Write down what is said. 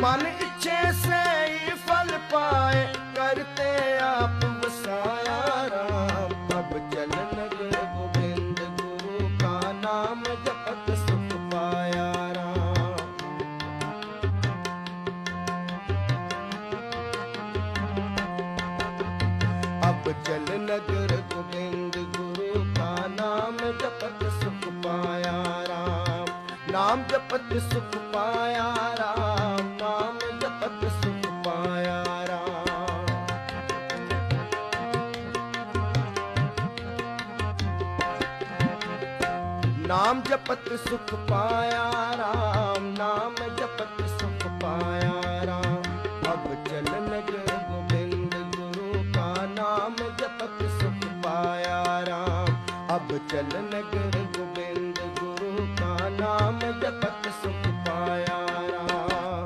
ਮਨ ਇੱਛੇ ਸਈ ਫਲ ਪਾਏ, ਕਰਤੇ ਆਪ ਵਸਾਇਆ ਰਾਮ। ਪਬ ਚਲਨ ਗਏ ਗੋਬਿੰਦ ਗੁਰੂ ਕਾ ਨਾਮ ਜਪਤ ਸੁਖ ਪਾਇਆ ਰਾਮ। ਅਬ ਚਲ ਨਗਰ ਗੋਬਿੰਦ ਗੁਰੂ ਕਾ ਨਾਮ ਜਪਤ ਸੁਖ ਪਾਇਆ ਰਾਮ। ਨਾਮ ਜਪਤ ਸੁਖ ਪਾਇਆ ਰਾਮ। ਨਾਮ ਜਪਤ ਸੁਖ ਪਾਇਆ ਰਾਮ, ਨਾਮ ਜਪਤ ਸੁਖ ਪਾਇਆ ਰਾਮ। ਅਬ ਚਲਨ ਜੋ ਗੋਬਿੰਦ ਗੁਰੂ ਕਾ ਨਾਮ ਜਪਤ ਸੁਖ ਪਾਇਆ ਰਾਮ। ਅਬ ਚਲਨ ਜੋ ਗੋਬਿੰਦ ਗੁਰੂ ਕਾ ਨਾਮ ਜਪਤ